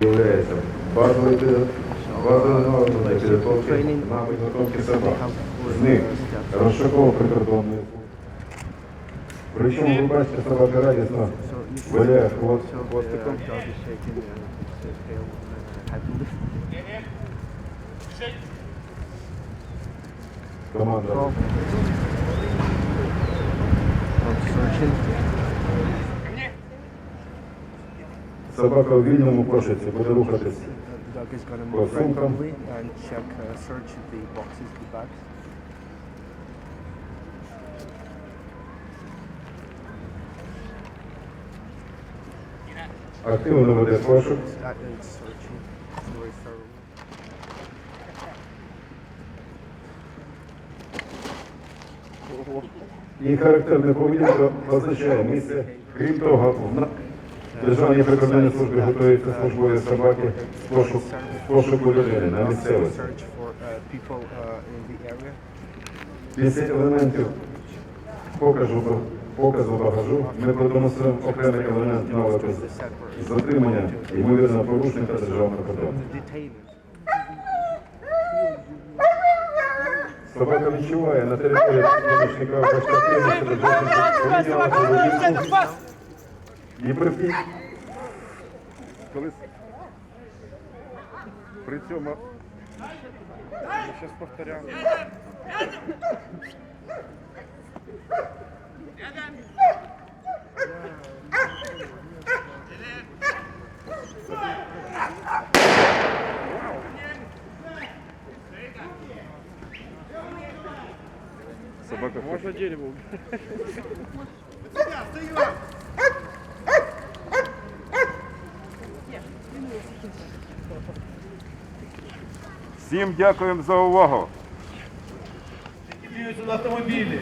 является базовой підготовкою базовою для підготовки на підготовки собак. З них розшуково прикордонний. Причому ви бачите, собака радісно виляє хвост, хвостиком. Команда. And check, uh, search the boxes, the bags. Активно веде пошук. Uh. Її характерна поведінка позначає місце. Крім того, в Державній прикордонній службі готуються службові собаки з пошуку, пошуку людей на місцевості. uh, uh. Після елементів покажу, показу багажу ми продемонструємо окремий елемент навику затримання ймовірного порушника державного кордону. The detainers. Собака відчуває на території помічника себе поміняла поведінку і при втік- коли при цьому Сейчас повторяю. собака Можно дерево. Всім дякуємо за увагу. Діються на автомобілі.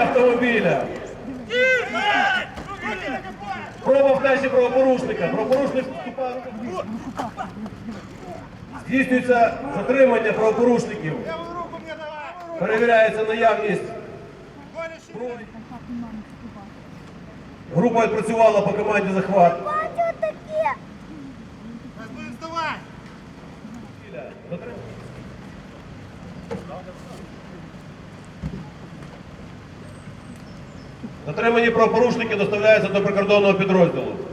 Автомобіля. Проба вказі правопорушника. Правопорушник вступає. Здійснюється затримання правопорушників. Перевіряється наявність. Група відпрацювала по команді захват. Затримані правопорушники доставляються до прикордонного підрозділу.